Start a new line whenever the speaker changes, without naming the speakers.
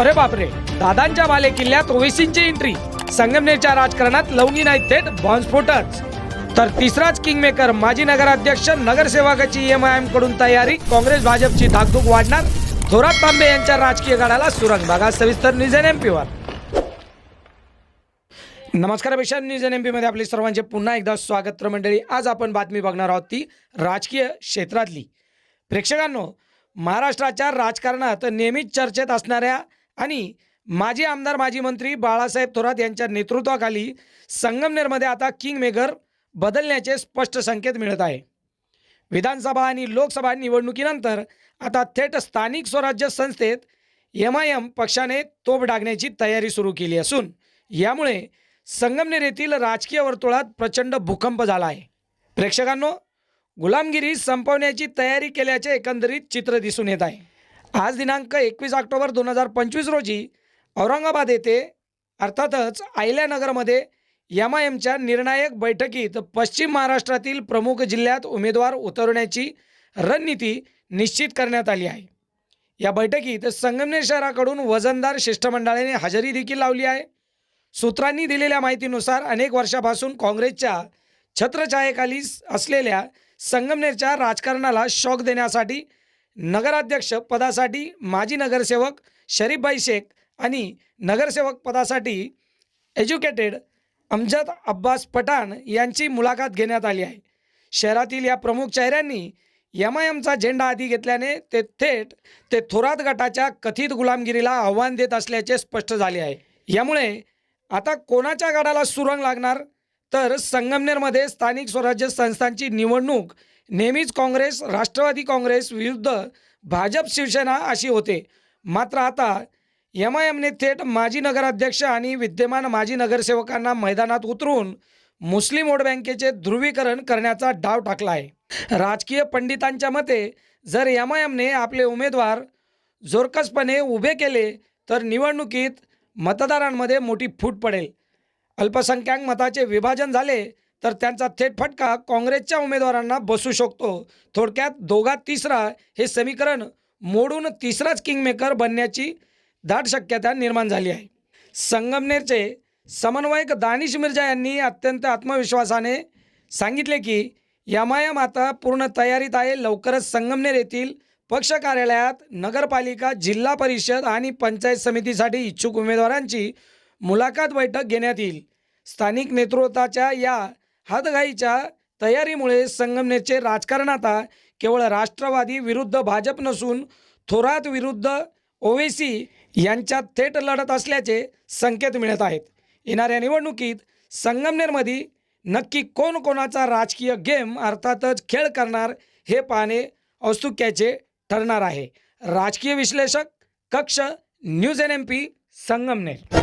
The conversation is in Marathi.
अरे बापरे दादांच्या बाले किल्ल्यात ओवेसींची एंट्री संगमनेरच्या राजकारणात लवंगी नाही थेट बॉम्बस्फोटच तर तिसराच किंगमेकर माजी नगराध्यक्ष नगरसेवकाची एम आय एमकडून तयारी काँग्रेस भाजपची धाकधूक वाढणार. थोरात तांबे यांच्या राजकीय गडाला सुरंग. बघा सविस्तर न्यूज एन एम पीवर नमस्कार अभिषेक. न्यूज एन एम पीमध्ये आपले सर्वांचे पुन्हा एकदा स्वागत मंडळी आज आपण बातमी बघणार आहोत ती राजकीय क्षेत्रातली. प्रेक्षकांनो महाराष्ट्राच्या राजकारणात नेहमीच चर्चेत असणाऱ्या आणि माजी आमदार माजी मंत्री बाळासाहेब थोरात यांच्या नेतृत्वाखाली संगमनेरमध्ये आता किंग मेगर बदलण्याचे स्पष्ट संकेत मिळत आहे. विधानसभा आणि लोकसभा निवडणुकीनंतर आता थेट स्थानिक स्वराज्य संस्थेत एम आय एम पक्षाने तोफ डागण्याची तयारी सुरू केली असून यामुळे संगमनेर येथील राजकीय वर्तुळात प्रचंड भूकंप झाला आहे. प्रेक्षकांनो गुलामगिरी संपवण्याची तयारी केल्याचे एकंदरीत चित्र दिसून येत आहे. आज दिनांक एकवीस ऑक्टोबर दोन हजार पंचवीस रोजी औरंगाबाद येथे अर्थातच आयल्यानगरमध्ये एम आय एमच्या निर्णायक बैठकीत पश्चिम महाराष्ट्रातील प्रमुख जिल्ह्यात उमेदवार उतरवण्याची रणनीती निश्चित करण्यात आली आहे. या बैठकीत संगमनेर शहराकडून वजनदार शिष्टमंडळाने हजेरी देखील लावली आहे. सूत्रांनी दिलेल्या माहितीनुसार अनेक वर्षापासून काँग्रेसच्या छत्रछायेखाली असलेल्या संगमनेरच्या राजकारणाला शॉक देण्यासाठी नगराध्यक्ष पदासाठी माजी नगरसेवक शरीफभाई शेख आणि नगरसेवक पदासाठी एज्युकेटेड अमजद अब्बास पठाण यांची मुलाखत घेण्यात आली आहे. शहरातील या प्रमुख चेहऱ्यांनी एम आय एमचा झेंडा आधी घेतल्याने ते थेट ते थोरात गटाच्या कथित गुलामगिरीला आव्हान देत असल्याचे स्पष्ट झाले आहे. यामुळे आता कोणाच्या गडाला सुरंग लागणार? तर संगमनेरमध्ये स्थानिक स्वराज्य संस्थांची निवडणूक नेहमीच काँग्रेस राष्ट्रवादी काँग्रेस विरुद्ध भाजप शिवसेना अशी होते. मात्र आता एम आय एमने थेट माजी नगराध्यक्ष आणि विद्यमान माजी नगरसेवकांना मैदानात उतरून मुस्लिम वोट बँकेचे ध्रुवीकरण करण्याचा डाव टाकला आहे. राजकीय पंडितांच्या मते जर एम आय एमने आपले उमेदवार जोरकसपणे उभे केले तर निवडणुकीत मतदारांमध्ये मोठी फूट पडेल. अल्पसंख्याक मताचे विभाजन झाले तर त्यांचा थेट फटका काँग्रेसच्या उमेदवारांना बसू शकतो. थोडक्यात दोघा तिसरा हे समीकरण मोडून तिसराच किंगमेकर बनण्याची दाट शक्यता निर्माण झाली आहे. संगमनेरचे समन्वयक दानिश मिर्जा यांनी अत्यंत आत्मविश्वासाने सांगितले की यमाया माता आता पूर्ण तयारीत आहे लवकरच संगमनेर येथील पक्ष कार्यालयात नगरपालिका जिल्हा परिषद आणि पंचायत समितीसाठी इच्छुक उमेदवारांची मुलाखत बैठक घेण्यात येईल. स्थानिक नेतृत्वाच्या या हातघाईच्या तयारीमुळे संगमनेरचे राजकारण आता केवळ राष्ट्रवादी विरुद्ध भाजप नसून थोरात विरुद्ध ओवेसी यांच्यात थेट लढत असल्याचे संकेत मिळत आहेत. येणाऱ्या निवडणुकीत संगमनेरमध्ये नक्की कोण कोणाचा राजकीय गेम अर्थातच खेळ करणार हे पाहणे औत्सुक्याचे ठरणार आहे. राजकीय विश्लेषक कक्ष news N M P Sangamner.